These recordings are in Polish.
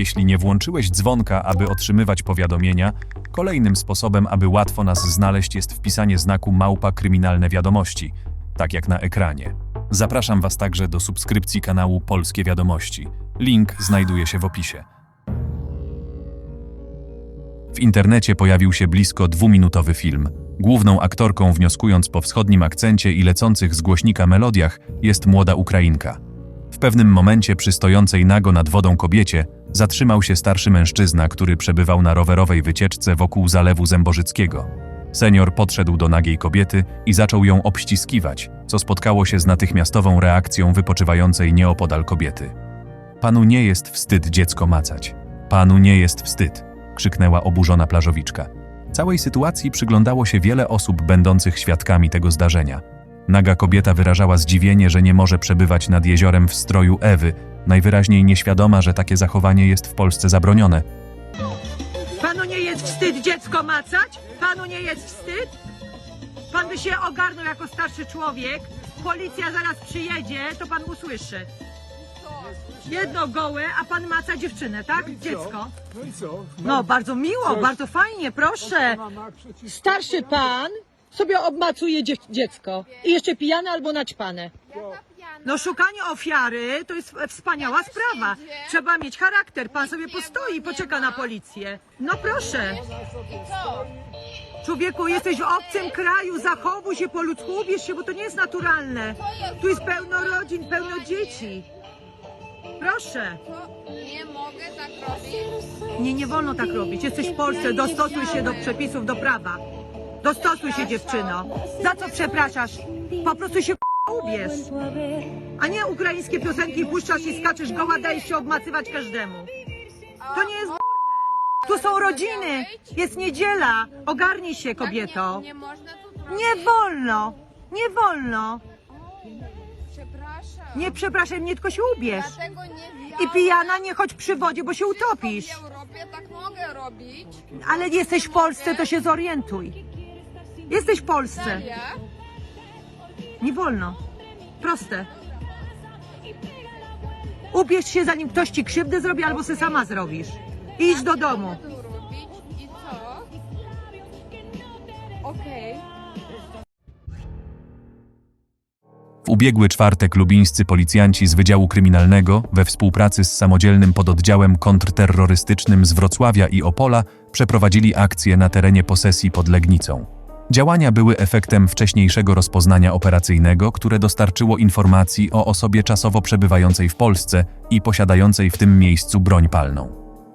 Jeśli nie włączyłeś dzwonka, aby otrzymywać powiadomienia, kolejnym sposobem, aby łatwo nas znaleźć jest wpisanie znaku małpa kryminalne wiadomości, tak jak na ekranie. Zapraszam Was także do subskrypcji kanału Polskie Wiadomości. Link znajduje się w opisie. W internecie pojawił się blisko dwuminutowy film. Główną aktorką, wnioskując po wschodnim akcencie i lecących z głośnika melodiach, jest młoda Ukrainka. W pewnym momencie przy stojącej nago nad wodą kobiecie zatrzymał się starszy mężczyzna, który przebywał na rowerowej wycieczce wokół Zalewu Zębożyckiego. Senior podszedł do nagiej kobiety i zaczął ją obściskiwać, co spotkało się z natychmiastową reakcją wypoczywającej nieopodal kobiety. Panu nie jest wstyd dziecko macać. Panu nie jest wstyd, krzyknęła oburzona plażowiczka. Całej sytuacji przyglądało się wiele osób będących świadkami tego zdarzenia. Naga kobieta wyrażała zdziwienie, że nie może przebywać nad jeziorem w stroju Ewy, najwyraźniej nieświadoma, że takie zachowanie jest w Polsce zabronione. Panu nie jest wstyd dziecko macać? Panu nie jest wstyd? Pan by się ogarnął jako starszy człowiek. Policja zaraz przyjedzie, to pan usłyszy. Jedno gołe, a pan maca dziewczynę, tak? Dziecko. No i co? No, bardzo miło, bardzo fajnie, proszę. Starszy pan sobie obmacuje dzie- dziecko. I jeszcze pijane albo naćpane. No szukanie ofiary to jest wspaniała sprawa. Trzeba mieć charakter. Pan sobie postoi, poczeka na policję. No proszę. Człowieku, jesteś w obcym kraju, zachowuj się po ludzku, ubierz się, bo to nie jest naturalne. Tu jest pełno rodzin, pełno dzieci. Proszę. Nie mogę tak robić. Nie, nie wolno tak robić. Jesteś w Polsce, dostosuj się do przepisów, do prawa. Dostosuj się, dziewczyno. Za co przepraszasz? Po prostu się ubierz. A nie ukraińskie piosenki puszczasz i skaczesz goła, dajesz się obmacywać każdemu. To nie jest. Tu są rodziny. Jest niedziela. Ogarnij się, kobieto. Nie, nie wolno. Nie wolno. Nie przepraszaj mnie, tylko się ubierz. I pijana nie chodź przy wodzie, bo się utopisz. Tak. Ale jesteś w Polsce, to się zorientuj. Jesteś w Polsce. Nie wolno. Proste. Ubierz się, zanim ktoś ci krzywdę zrobi, albo se sama zrobisz. Idź do domu. Tu robić i co? Okej. W ubiegły czwartek lubińscy policjanci z Wydziału Kryminalnego we współpracy z samodzielnym pododdziałem kontrterrorystycznym z Wrocławia i Opola przeprowadzili akcję na terenie posesji pod Legnicą. Działania były efektem wcześniejszego rozpoznania operacyjnego, które dostarczyło informacji o osobie czasowo przebywającej w Polsce i posiadającej w tym miejscu broń palną.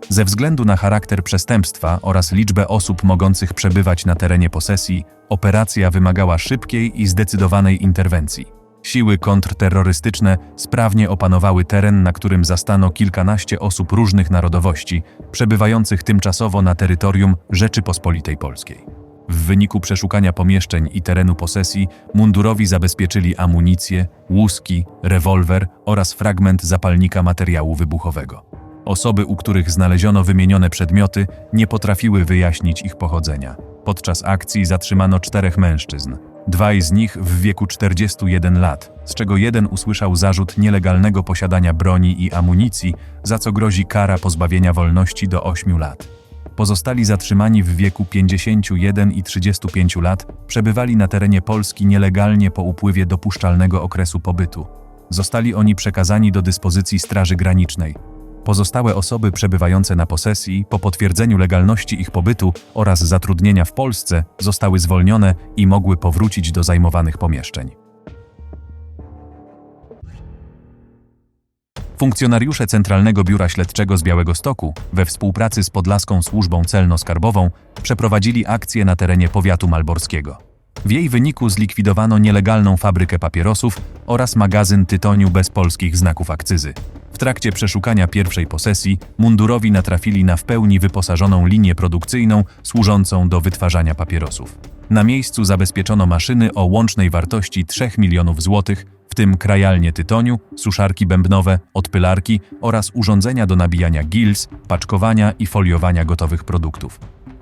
Ze względu na charakter przestępstwa oraz liczbę osób mogących przebywać na terenie posesji, operacja wymagała szybkiej i zdecydowanej interwencji. Siły kontrterrorystyczne sprawnie opanowały teren, na którym zastano kilkanaście osób różnych narodowości, przebywających tymczasowo na terytorium Rzeczypospolitej Polskiej. W wyniku przeszukania pomieszczeń i terenu posesji mundurowi zabezpieczyli amunicję, łuski, rewolwer oraz fragment zapalnika materiału wybuchowego. Osoby, u których znaleziono wymienione przedmioty, nie potrafiły wyjaśnić ich pochodzenia. Podczas akcji zatrzymano czterech mężczyzn. Dwaj z nich w wieku 41 lat, z czego jeden usłyszał zarzut nielegalnego posiadania broni i amunicji, za co grozi kara pozbawienia wolności do 8 lat. Pozostali zatrzymani w wieku 51 i 35 lat przebywali na terenie Polski nielegalnie po upływie dopuszczalnego okresu pobytu. Zostali oni przekazani do dyspozycji Straży Granicznej. Pozostałe osoby przebywające na posesji po potwierdzeniu legalności ich pobytu oraz zatrudnienia w Polsce zostały zwolnione i mogły powrócić do zajmowanych pomieszczeń. Funkcjonariusze Centralnego Biura Śledczego z Białegostoku we współpracy z Podlaską Służbą Celno-Skarbową przeprowadzili akcję na terenie powiatu malborskiego. W jej wyniku zlikwidowano nielegalną fabrykę papierosów oraz magazyn tytoniu bez polskich znaków akcyzy. W trakcie przeszukania pierwszej posesji mundurowi natrafili na w pełni wyposażoną linię produkcyjną służącą do wytwarzania papierosów. Na miejscu zabezpieczono maszyny o łącznej wartości 3 milionów złotych, w tym krajalnie tytoniu, suszarki bębnowe, odpylarki oraz urządzenia do nabijania gils, paczkowania i foliowania gotowych produktów.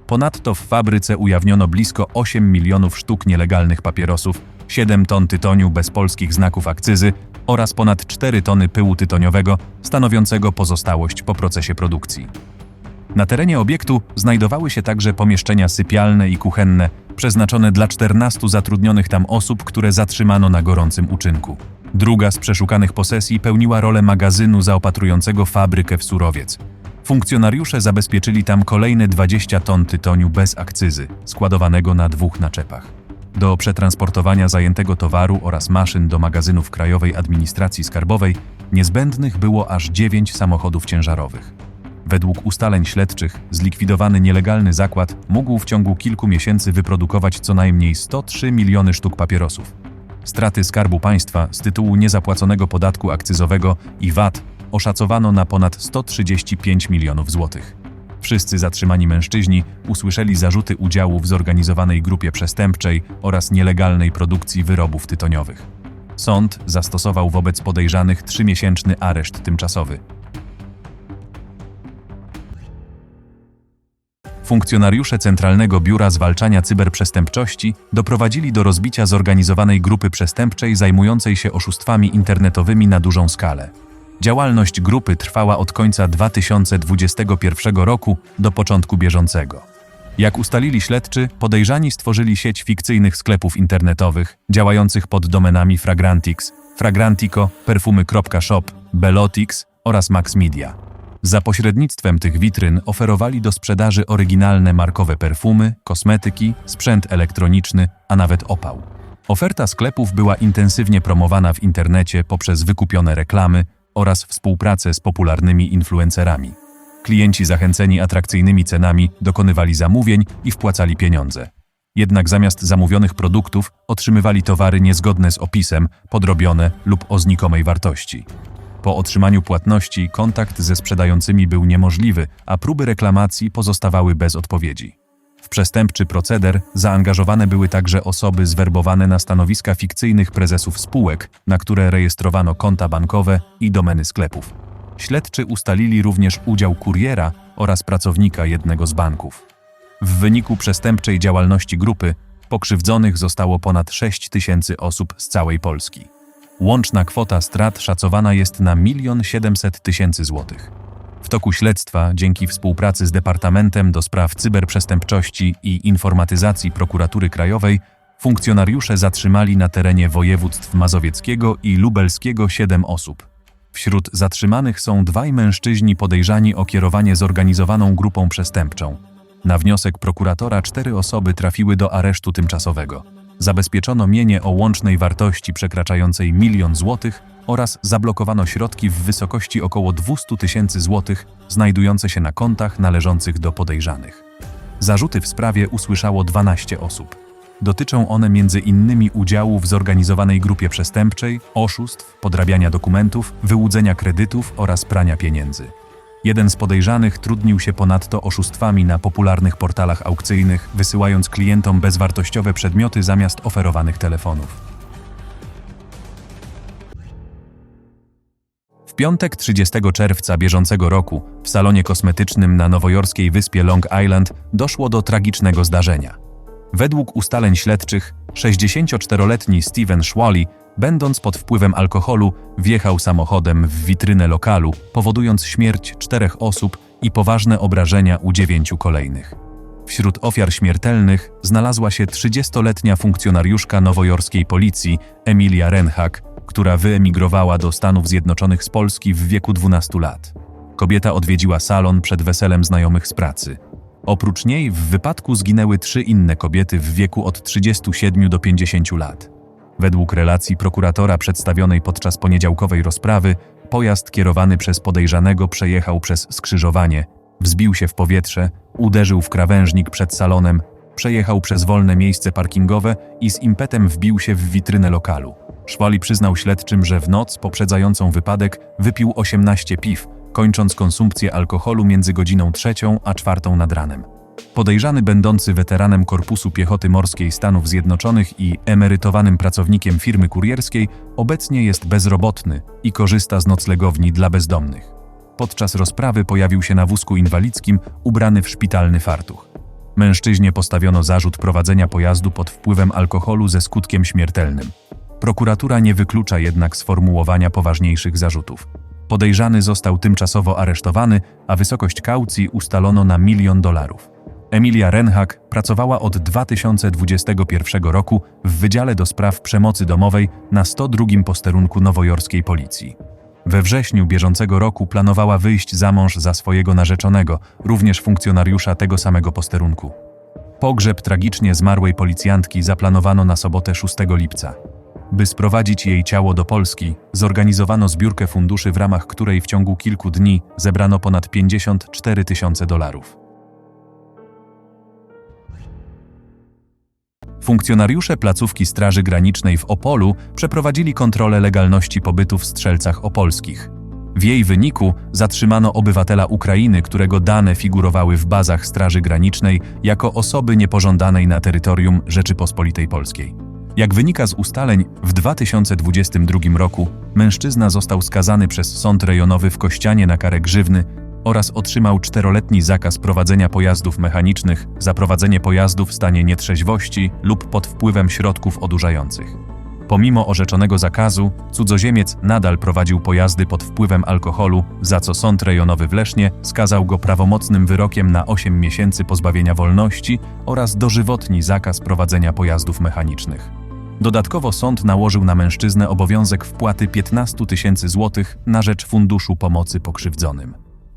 Ponadto w fabryce ujawniono blisko 8 milionów sztuk nielegalnych papierosów, 7 ton tytoniu bez polskich znaków akcyzy oraz ponad 4 tony pyłu tytoniowego stanowiącego pozostałość po procesie produkcji. Na terenie obiektu znajdowały się także pomieszczenia sypialne i kuchenne, przeznaczone dla 14 zatrudnionych tam osób, które zatrzymano na gorącym uczynku. Druga z przeszukanych posesji pełniła rolę magazynu zaopatrującego fabrykę w surowiec. Funkcjonariusze zabezpieczyli tam kolejne 20 ton tytoniu bez akcyzy, składowanego na dwóch naczepach. Do przetransportowania zajętego towaru oraz maszyn do magazynów Krajowej Administracji Skarbowej niezbędnych było aż 9 samochodów ciężarowych. Według ustaleń śledczych, zlikwidowany nielegalny zakład mógł w ciągu kilku miesięcy wyprodukować co najmniej 103 miliony sztuk papierosów. Straty Skarbu Państwa z tytułu niezapłaconego podatku akcyzowego i VAT oszacowano na ponad 135 milionów złotych. Wszyscy zatrzymani mężczyźni usłyszeli zarzuty udziału w zorganizowanej grupie przestępczej oraz nielegalnej produkcji wyrobów tytoniowych. Sąd zastosował wobec podejrzanych trzymiesięczny areszt tymczasowy. Funkcjonariusze Centralnego Biura Zwalczania Cyberprzestępczości doprowadzili do rozbicia zorganizowanej grupy przestępczej zajmującej się oszustwami internetowymi na dużą skalę. Działalność grupy trwała od końca 2021 roku do początku bieżącego. Jak ustalili śledczy, podejrzani stworzyli sieć fikcyjnych sklepów internetowych działających pod domenami Fragrantix, Fragrantico, Perfumy.shop, Belotix oraz Max Media. Za pośrednictwem tych witryn oferowali do sprzedaży oryginalne markowe perfumy, kosmetyki, sprzęt elektroniczny, a nawet opał. Oferta sklepów była intensywnie promowana w internecie poprzez wykupione reklamy oraz współpracę z popularnymi influencerami. Klienci zachęceni atrakcyjnymi cenami dokonywali zamówień i wpłacali pieniądze. Jednak zamiast zamówionych produktów otrzymywali towary niezgodne z opisem, podrobione lub o znikomej wartości. Po otrzymaniu płatności kontakt ze sprzedającymi był niemożliwy, a próby reklamacji pozostawały bez odpowiedzi. W przestępczy proceder zaangażowane były także osoby zwerbowane na stanowiska fikcyjnych prezesów spółek, na które rejestrowano konta bankowe i domeny sklepów. Śledczy ustalili również udział kuriera oraz pracownika jednego z banków. W wyniku przestępczej działalności grupy pokrzywdzonych zostało ponad 6 tysięcy osób z całej Polski. Łączna kwota strat szacowana jest na 1 700 tysięcy złotych. W toku śledztwa, dzięki współpracy z Departamentem do Spraw Cyberprzestępczości i Informatyzacji Prokuratury Krajowej, funkcjonariusze zatrzymali na terenie województw mazowieckiego i lubelskiego 7 osób. Wśród zatrzymanych są dwaj mężczyźni podejrzani o kierowanie zorganizowaną grupą przestępczą. Na wniosek prokuratora cztery osoby trafiły do aresztu tymczasowego. Zabezpieczono mienie o łącznej wartości przekraczającej milion złotych oraz zablokowano środki w wysokości około 200 tysięcy złotych znajdujące się na kontach należących do podejrzanych. Zarzuty w sprawie usłyszało 12 osób. Dotyczą one innymi udziału w zorganizowanej grupie przestępczej, oszustw, podrabiania dokumentów, wyłudzenia kredytów oraz prania pieniędzy. Jeden z podejrzanych trudnił się ponadto oszustwami na popularnych portalach aukcyjnych, wysyłając klientom bezwartościowe przedmioty zamiast oferowanych telefonów. W piątek 30 czerwca bieżącego roku w salonie kosmetycznym na nowojorskiej wyspie Long Island doszło do tragicznego zdarzenia. Według ustaleń śledczych, 64-letni Steven Schwally, będąc pod wpływem alkoholu, wjechał samochodem w witrynę lokalu, powodując śmierć czterech osób i poważne obrażenia u dziewięciu kolejnych. Wśród ofiar śmiertelnych znalazła się 30-letnia funkcjonariuszka nowojorskiej policji Emilia Renhak, która wyemigrowała do Stanów Zjednoczonych z Polski w wieku 12 lat. Kobieta odwiedziła salon przed weselem znajomych z pracy. Oprócz niej w wypadku zginęły trzy inne kobiety w wieku od 37 do 50 lat. Według relacji prokuratora przedstawionej podczas poniedziałkowej rozprawy, pojazd kierowany przez podejrzanego przejechał przez skrzyżowanie, wzbił się w powietrze, uderzył w krawężnik przed salonem, przejechał przez wolne miejsce parkingowe i z impetem wbił się w witrynę lokalu. Szwali przyznał śledczym, że w noc poprzedzającą wypadek wypił 18 piw, kończąc konsumpcję alkoholu między godziną trzecią a czwartą nad ranem. Podejrzany będący weteranem Korpusu Piechoty Morskiej Stanów Zjednoczonych i emerytowanym pracownikiem firmy kurierskiej, obecnie jest bezrobotny i korzysta z noclegowni dla bezdomnych. Podczas rozprawy pojawił się na wózku inwalidzkim ubrany w szpitalny fartuch. Mężczyźnie postawiono zarzut prowadzenia pojazdu pod wpływem alkoholu ze skutkiem śmiertelnym. Prokuratura nie wyklucza jednak sformułowania poważniejszych zarzutów. Podejrzany został tymczasowo aresztowany, a wysokość kaucji ustalono na milion dolarów. Emilia Renhak pracowała od 2021 roku w Wydziale do Spraw Przemocy Domowej na 102 posterunku nowojorskiej policji. We wrześniu bieżącego roku planowała wyjść za mąż za swojego narzeczonego, również funkcjonariusza tego samego posterunku. Pogrzeb tragicznie zmarłej policjantki zaplanowano na sobotę 6 lipca. By sprowadzić jej ciało do Polski, zorganizowano zbiórkę funduszy, w ramach której w ciągu kilku dni zebrano ponad 54 tysiące dolarów. Funkcjonariusze placówki Straży Granicznej w Opolu przeprowadzili kontrolę legalności pobytu w Strzelcach Opolskich. W jej wyniku zatrzymano obywatela Ukrainy, którego dane figurowały w bazach Straży Granicznej jako osoby niepożądanej na terytorium Rzeczypospolitej Polskiej. Jak wynika z ustaleń, w 2022 roku mężczyzna został skazany przez sąd rejonowy w Kościanie na karę grzywny oraz otrzymał czteroletni zakaz prowadzenia pojazdów mechanicznych za prowadzenie pojazdu w stanie nietrzeźwości lub pod wpływem środków odurzających. Pomimo orzeczonego zakazu, cudzoziemiec nadal prowadził pojazdy pod wpływem alkoholu, za co sąd rejonowy w Lesznie skazał go prawomocnym wyrokiem na 8 miesięcy pozbawienia wolności oraz dożywotni zakaz prowadzenia pojazdów mechanicznych. Dodatkowo sąd nałożył na mężczyznę obowiązek wpłaty 15 tysięcy złotych na rzecz Funduszu Pomocy Pokrzywdzonym.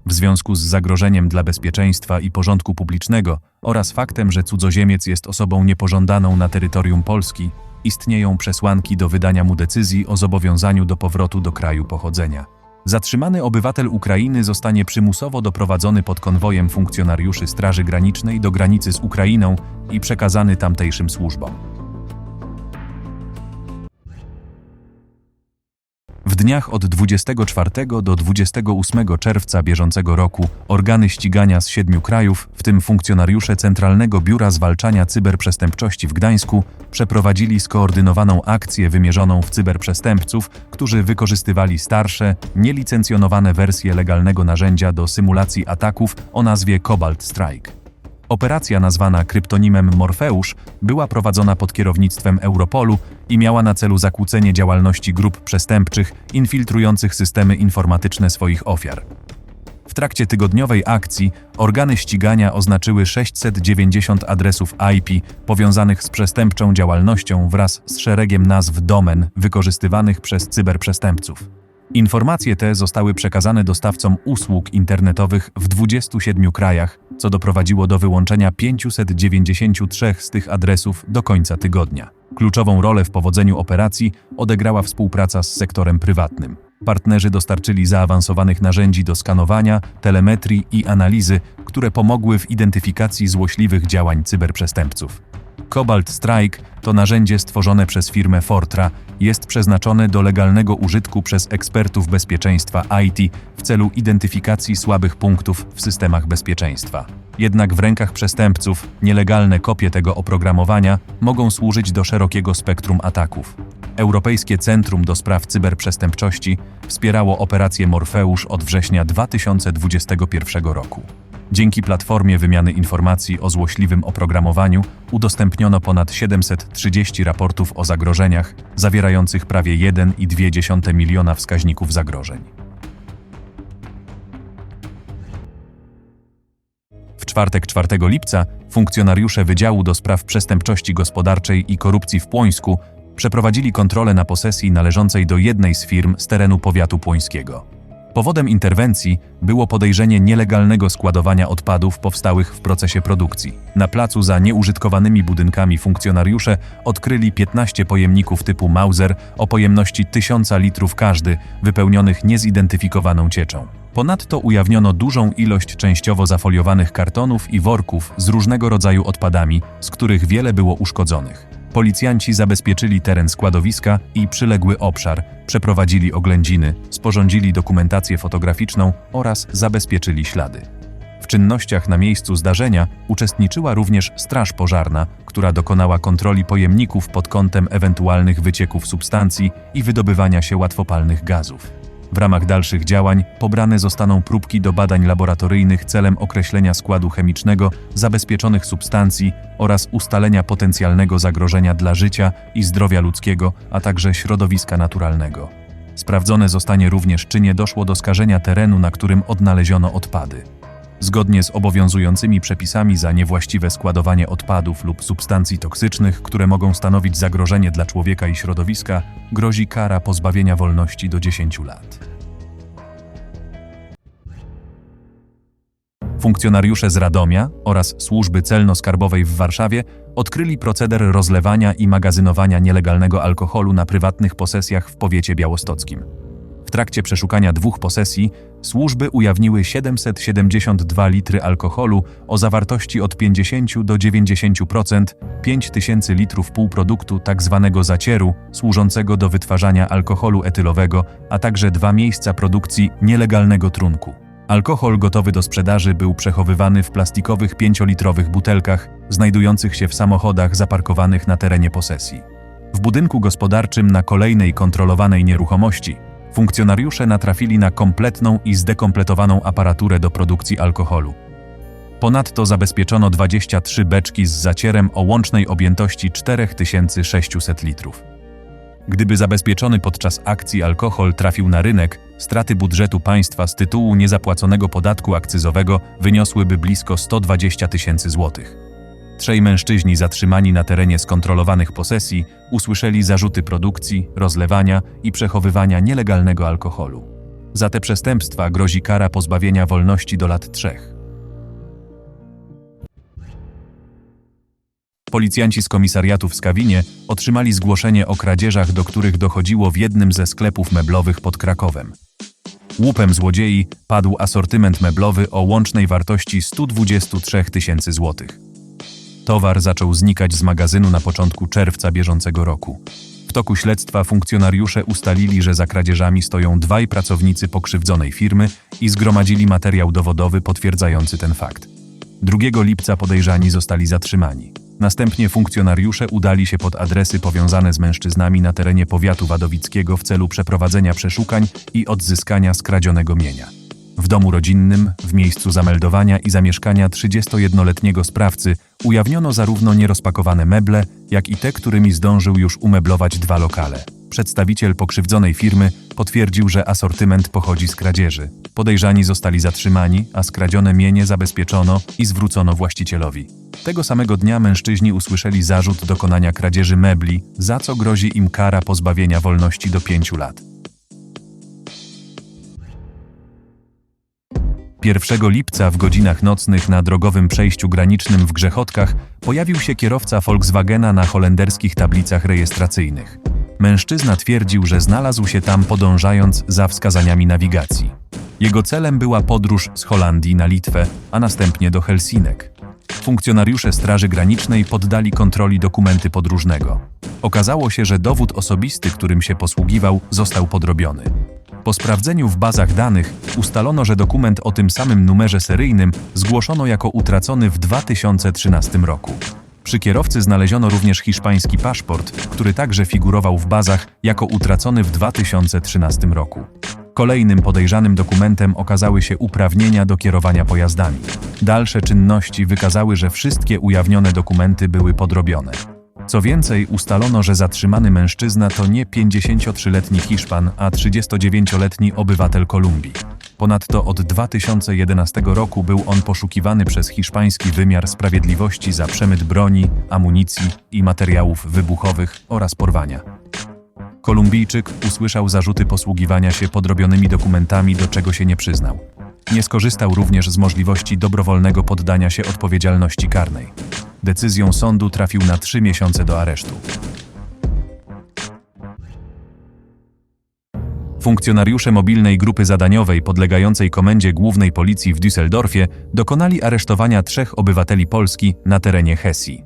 W związku z zagrożeniem dla bezpieczeństwa i porządku publicznego oraz faktem, że cudzoziemiec jest osobą niepożądaną na terytorium Polski, istnieją przesłanki do wydania mu decyzji o zobowiązaniu do powrotu do kraju pochodzenia. Zatrzymany obywatel Ukrainy zostanie przymusowo doprowadzony pod konwojem funkcjonariuszy Straży Granicznej do granicy z Ukrainą i przekazany tamtejszym służbom. W dniach od 24 do 28 czerwca bieżącego roku organy ścigania z siedmiu krajów, w tym funkcjonariusze Centralnego Biura Zwalczania Cyberprzestępczości w Gdańsku, przeprowadzili skoordynowaną akcję wymierzoną w cyberprzestępców, którzy wykorzystywali starsze, nielicencjonowane wersje legalnego narzędzia do symulacji ataków o nazwie Cobalt Strike. Operacja nazwana kryptonimem Morfeusz była prowadzona pod kierownictwem Europolu i miała na celu zakłócenie działalności grup przestępczych infiltrujących systemy informatyczne swoich ofiar. W trakcie tygodniowej akcji organy ścigania oznaczyły 690 adresów IP powiązanych z przestępczą działalnością wraz z szeregiem nazw domen wykorzystywanych przez cyberprzestępców. Informacje te zostały przekazane dostawcom usług internetowych w 27 krajach, co doprowadziło do wyłączenia 593 z tych adresów do końca tygodnia. Kluczową rolę w powodzeniu operacji odegrała współpraca z sektorem prywatnym. Partnerzy dostarczyli zaawansowanych narzędzi do skanowania, telemetrii i analizy, które pomogły w identyfikacji złośliwych działań cyberprzestępców. Cobalt Strike to narzędzie stworzone przez firmę Fortra, jest przeznaczone do legalnego użytku przez ekspertów bezpieczeństwa IT w celu identyfikacji słabych punktów w systemach bezpieczeństwa. Jednak w rękach przestępców nielegalne kopie tego oprogramowania mogą służyć do szerokiego spektrum ataków. Europejskie Centrum do Spraw Cyberprzestępczości wspierało operację Morfeusz od września 2021 roku. Dzięki platformie wymiany informacji o złośliwym oprogramowaniu udostępniono ponad 730 raportów o zagrożeniach, zawierających prawie 1,2 miliona wskaźników zagrożeń. W czwartek 4 lipca funkcjonariusze Wydziału do Spraw Przestępczości Gospodarczej i Korupcji w Płońsku przeprowadzili kontrolę na posesji należącej do jednej z firm z terenu powiatu płońskiego. Powodem interwencji było podejrzenie nielegalnego składowania odpadów powstałych w procesie produkcji. Na placu za nieużytkowanymi budynkami funkcjonariusze odkryli 15 pojemników typu Mauser o pojemności 1000 litrów każdy, wypełnionych niezidentyfikowaną cieczą. Ponadto ujawniono dużą ilość częściowo zafoliowanych kartonów i worków z różnego rodzaju odpadami, z których wiele było uszkodzonych. Policjanci zabezpieczyli teren składowiska i przyległy obszar, przeprowadzili oględziny, sporządzili dokumentację fotograficzną oraz zabezpieczyli ślady. W czynnościach na miejscu zdarzenia uczestniczyła również Straż Pożarna, która dokonała kontroli pojemników pod kątem ewentualnych wycieków substancji i wydobywania się łatwopalnych gazów. W ramach dalszych działań pobrane zostaną próbki do badań laboratoryjnych celem określenia składu chemicznego zabezpieczonych substancji oraz ustalenia potencjalnego zagrożenia dla życia i zdrowia ludzkiego, a także środowiska naturalnego. Sprawdzone zostanie również, czy nie doszło do skażenia terenu, na którym odnaleziono odpady. Zgodnie z obowiązującymi przepisami za niewłaściwe składowanie odpadów lub substancji toksycznych, które mogą stanowić zagrożenie dla człowieka i środowiska, grozi kara pozbawienia wolności do 10 lat. Funkcjonariusze z Radomia oraz Służby Celno-Skarbowej w Warszawie odkryli proceder rozlewania i magazynowania nielegalnego alkoholu na prywatnych posesjach w powiecie białostockim. W trakcie przeszukania dwóch posesji służby ujawniły 772 litry alkoholu o zawartości od 50 do 90%, 5000 litrów półproduktu tzw. zacieru służącego do wytwarzania alkoholu etylowego, a także dwa miejsca produkcji nielegalnego trunku. Alkohol gotowy do sprzedaży był przechowywany w plastikowych 5-litrowych butelkach znajdujących się w samochodach zaparkowanych na terenie posesji. W budynku gospodarczym na kolejnej kontrolowanej nieruchomości funkcjonariusze natrafili na kompletną i zdekompletowaną aparaturę do produkcji alkoholu. Ponadto zabezpieczono 23 beczki z zacierem o łącznej objętości 4600 litrów. Gdyby zabezpieczony podczas akcji alkohol trafił na rynek, straty budżetu państwa z tytułu niezapłaconego podatku akcyzowego wyniosłyby blisko 120 tysięcy złotych. Trzej mężczyźni zatrzymani na terenie skontrolowanych posesji usłyszeli zarzuty produkcji, rozlewania i przechowywania nielegalnego alkoholu. Za te przestępstwa grozi kara pozbawienia wolności do lat trzech. Policjanci z komisariatu w Skawinie otrzymali zgłoszenie o kradzieżach, do których dochodziło w jednym ze sklepów meblowych pod Krakowem. Łupem złodziei padł asortyment meblowy o łącznej wartości 123 tysięcy złotych. Towar zaczął znikać z magazynu na początku czerwca bieżącego roku. W toku śledztwa funkcjonariusze ustalili, że za kradzieżami stoją dwaj pracownicy pokrzywdzonej firmy i zgromadzili materiał dowodowy potwierdzający ten fakt. 2 lipca podejrzani zostali zatrzymani. Następnie funkcjonariusze udali się pod adresy powiązane z mężczyznami na terenie powiatu wadowickiego w celu przeprowadzenia przeszukań i odzyskania skradzionego mienia. W domu rodzinnym, w miejscu zameldowania i zamieszkania 31-letniego sprawcy ujawniono zarówno nierozpakowane meble, jak i te, którymi zdążył już umeblować dwa lokale. Przedstawiciel pokrzywdzonej firmy potwierdził, że asortyment pochodzi z kradzieży. Podejrzani zostali zatrzymani, a skradzione mienie zabezpieczono i zwrócono właścicielowi. Tego samego dnia mężczyźni usłyszeli zarzut dokonania kradzieży mebli, za co grozi im kara pozbawienia wolności do 5 lat. 1 lipca w godzinach nocnych na drogowym przejściu granicznym w Grzechotkach pojawił się kierowca Volkswagena na holenderskich tablicach rejestracyjnych. Mężczyzna twierdził, że znalazł się tam podążając za wskazaniami nawigacji. Jego celem była podróż z Holandii na Litwę, a następnie do Helsinek. Funkcjonariusze Straży Granicznej poddali kontroli dokumenty podróżnego. Okazało się, że dowód osobisty, którym się posługiwał, został podrobiony. Po sprawdzeniu w bazach danych ustalono, że dokument o tym samym numerze seryjnym zgłoszono jako utracony w 2013 roku. Przy kierowcy znaleziono również hiszpański paszport, który także figurował w bazach jako utracony w 2013 roku. Kolejnym podejrzanym dokumentem okazały się uprawnienia do kierowania pojazdami. Dalsze czynności wykazały, że wszystkie ujawnione dokumenty były podrobione. Co więcej, ustalono, że zatrzymany mężczyzna to nie 53-letni Hiszpan, a 39-letni obywatel Kolumbii. Ponadto od 2011 roku był on poszukiwany przez hiszpański wymiar sprawiedliwości za przemyt broni, amunicji i materiałów wybuchowych oraz porwania. Kolumbijczyk usłyszał zarzuty posługiwania się podrobionymi dokumentami, do czego się nie przyznał. Nie skorzystał również z możliwości dobrowolnego poddania się odpowiedzialności karnej. Decyzją sądu trafił na trzy miesiące do aresztu. Funkcjonariusze mobilnej grupy zadaniowej podlegającej komendzie głównej policji w Düsseldorfie dokonali aresztowania trzech obywateli Polski na terenie Hesji.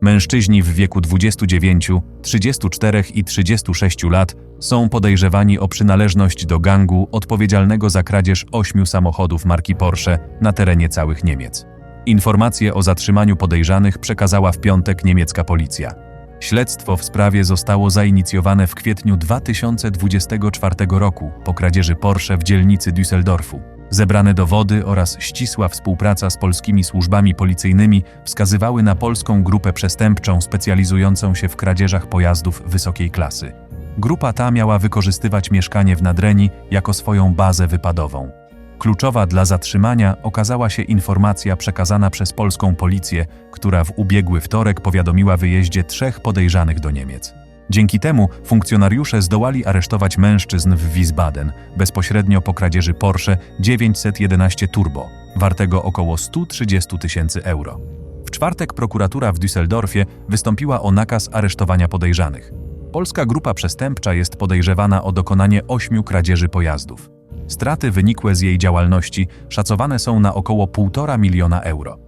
Mężczyźni w wieku 29, 34 i 36 lat są podejrzewani o przynależność do gangu odpowiedzialnego za kradzież ośmiu samochodów marki Porsche na terenie całych Niemiec. Informacje o zatrzymaniu podejrzanych przekazała w piątek niemiecka policja. Śledztwo w sprawie zostało zainicjowane w kwietniu 2024 roku po kradzieży Porsche w dzielnicy Düsseldorfu. Zebrane dowody oraz ścisła współpraca z polskimi służbami policyjnymi wskazywały na polską grupę przestępczą specjalizującą się w kradzieżach pojazdów wysokiej klasy. Grupa ta miała wykorzystywać mieszkanie w Nadreni jako swoją bazę wypadową. Kluczowa dla zatrzymania okazała się informacja przekazana przez polską policję, która w ubiegły wtorek powiadomiła wyjeździe trzech podejrzanych do Niemiec. Dzięki temu funkcjonariusze zdołali aresztować mężczyzn w Wiesbaden bezpośrednio po kradzieży Porsche 911 Turbo, wartego około 130 tysięcy euro. W czwartek prokuratura w Düsseldorfie wystąpiła o nakaz aresztowania podejrzanych. Polska grupa przestępcza jest podejrzewana o dokonanie ośmiu kradzieży pojazdów. Straty wynikłe z jej działalności szacowane są na około 1,5 miliona euro.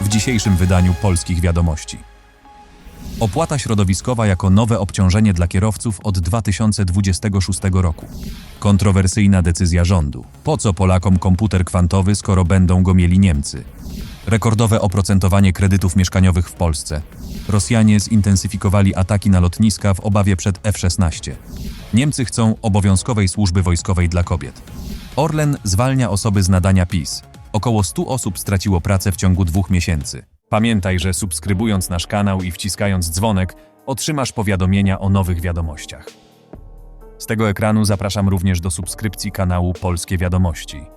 W dzisiejszym wydaniu polskich wiadomości. Opłata środowiskowa jako nowe obciążenie dla kierowców od 2026 roku. Kontrowersyjna decyzja rządu. Po co Polakom komputer kwantowy, skoro będą go mieli Niemcy? Rekordowe oprocentowanie kredytów mieszkaniowych w Polsce. Rosjanie zintensyfikowali ataki na lotniska w obawie przed F-16. Niemcy chcą obowiązkowej służby wojskowej dla kobiet. Orlen zwalnia osoby z nadania PiS. Około 100 osób straciło pracę w ciągu dwóch miesięcy. Pamiętaj, że subskrybując nasz kanał i wciskając dzwonek, otrzymasz powiadomienia o nowych wiadomościach. Z tego ekranu zapraszam również do subskrypcji kanału Polskie Wiadomości.